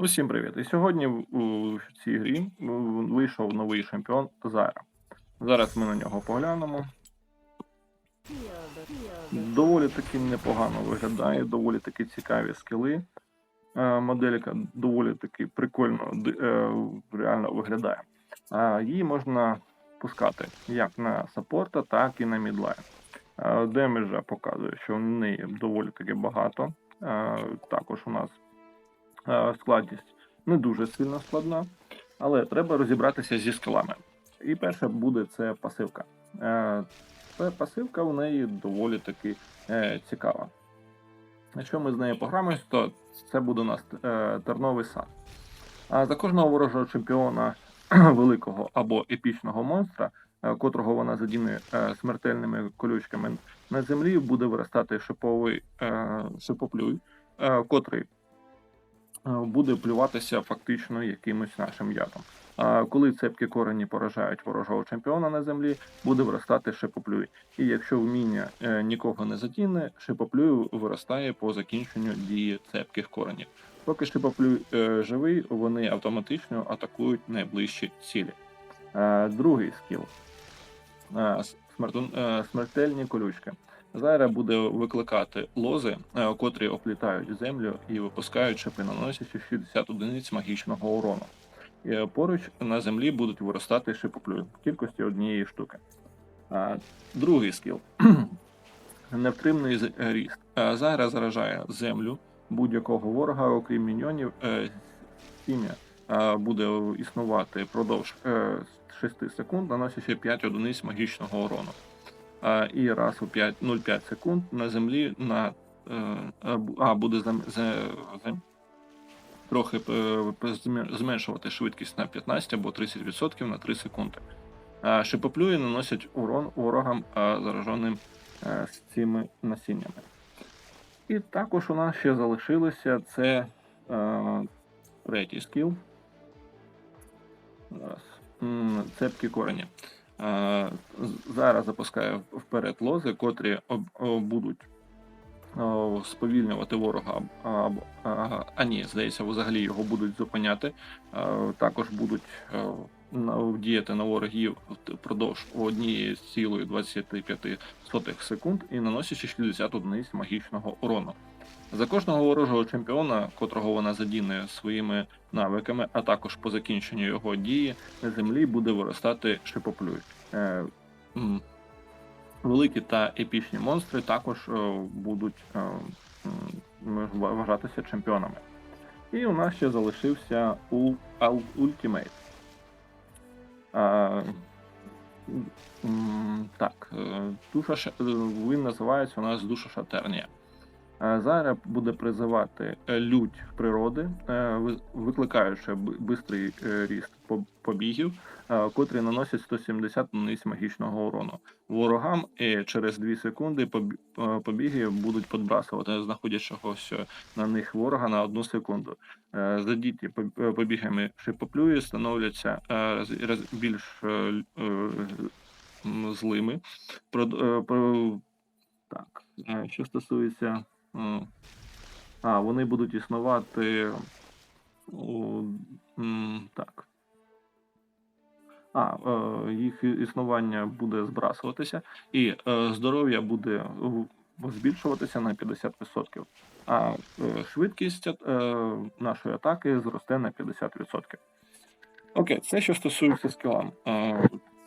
Усім привіт! І сьогодні в- цій грі вийшов новий чемпіон Зайра. Зараз ми на нього поглянемо. Доволі таки непогано виглядає, доволі таки цікаві скіли. Е, Моделька доволі таки прикольно е, реально виглядає. Її можна пускати як на саппорта, так і на мідлайн. Е, Демеджа показує, що в неї доволі таки багато. Також у нас складність не дуже сильно складна, але треба розібратися зі скілами. І перше буде це пасивка. Е, Це пасивка у неї доволі таки е, цікава. Якщо ми з нею пограємось, то це буде у нас е, терновий сад. А за кожного ворожого чемпіона великого або епічного монстра, е, котрого вона задіне е, смертельними колючками на землі, буде виростати шиповий е, шипоплюй, е, котрий е, буде плюватися фактично якимось нашим ядом. А коли цепкі корені поражають ворожого чемпіона на землі, буде виростати шипоплюй. І якщо вміння е, нікого не задіне, шипоплюй виростає по закінченню дії цепких коренів. Поки шипоплюй е, живий, вони автоматично атакують найближчі цілі. Е, другий скіл е, е, смертельні колючки. Зайра буде викликати лози, е, котрі оплітають землю і випускають шипи, наносячи 60 одиниць магічного урону. Е, поруч на землі будуть виростати шипоплюй в кількості однієї штуки. Другий скіл невтримний ріст. Е, Зайра заражає землю будь-якого ворога, окрім міньйонів. Сім'я буде існувати впродовж е, 6 секунд, наносячи 5 одиниць магічного урону. І раз у 0,5 секунд на землі на е, а, буде зам, за, за, трохи е, зменшувати швидкість на 15 або 30% на 3 секунди. Шипоплюї наносять урон ворогам зараженим е, з цими насіннями. І також у нас ще залишилося це третій скіл. Зараз. Цепкі корені. Зараз запускаю вперед лози, котрі будуть сповільнювати ворога. А, ні, здається, взагалі його будуть зупиняти. Е, Також будуть е, діяти на ворогів впродовж 1,25 секунд і наносячи 60 одиниць магічного урону. За кожного ворожого чемпіона, котрого вона задіне своїми навиками, а також по закінченню його дії, на землі буде виростати шипоплюй. Е, великі та епічні монстри також е, будуть е, вважатися чемпіонами. І у нас ще залишився у Ал- Ultimate. Так, е, душа Ша- е, він називається у нас душа Шатернія. Е, Зараз буде призивати е, лють природи, е, викликаючи бистрий ріст побігів, котрі наносять 170 одиниць магічного урону. Ворогам е, через 2 секунди побіги будуть підбрасувати знаходячогося на них ворога на одну секунду. Задіті поб- побігами шипоплюї становляться більш злими. Так, що стосується. А, вони будуть існувати. У, так. А, е, їх існування буде збрасуватися, і е, здоров'я буде збільшуватися на 50%. А е, швидкість нашої атаки зросте на 50%. Окей, це що стосується скілам.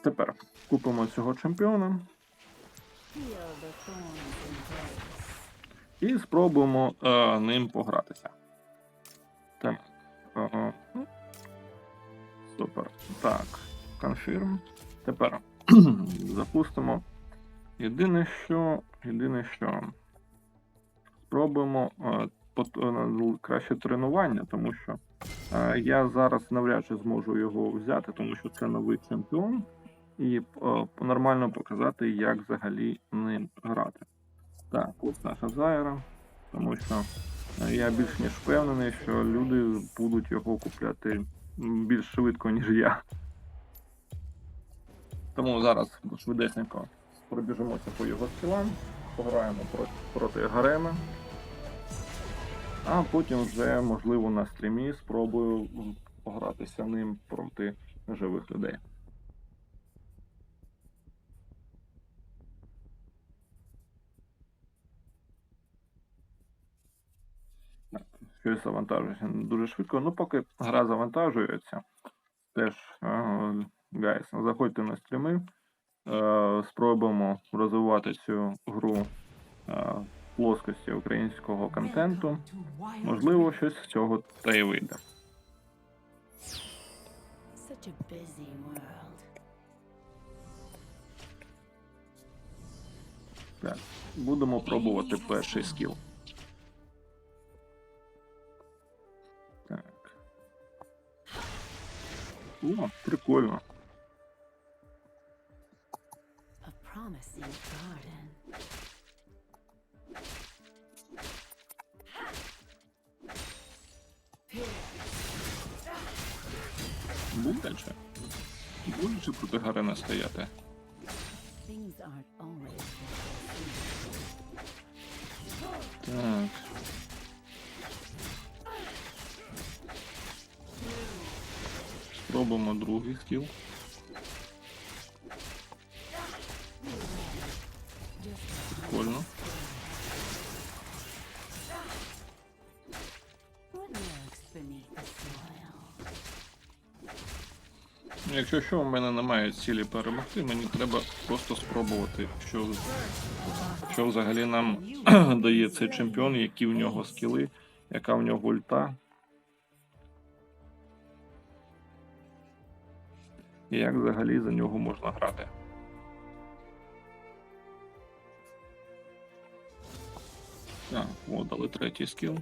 Тепер купимо цього чемпіона і спробуємо е, ним погратися. Так. Ага. Супер. Так. Confirm. Тепер запустимо. Єдине що. Єдине що. Спробуємо е, е, краще тренування, тому що е, я зараз навряд чи зможу його взяти, тому що це новий чемпіон. І е, нормально показати, як взагалі ним грати. Так, ось наша Зайра. Тому що е, я більш ніж впевнений, що люди будуть його купляти більш швидко, ніж я. Тому зараз швидесенько пробіжимося по його скілам, пограємо проти, проти Гарема. А потім вже, можливо, на стрімі спробую погратися ним проти живих людей. Так, Щось завантажується дуже швидко. Ну, поки гра завантажується, теж, гайс, заходьте на стріми, е, спробуємо розвивати цю гру е, в плоскості українського контенту. Можливо, щось з цього та й вийде. Так, будемо пробувати перший скіл. О, прикольно. Боляче. Боляче проти Гарена стояти. Так. Спробуємо другий скіл. Прикольно. Ну, Якщо що, у мене немає цілі перемогти, мені треба просто спробувати, що, що взагалі нам дає цей чемпіон, які в нього скіли, яка в нього ульта. І як взагалі за нього можна грати. Так, о, третій скіл.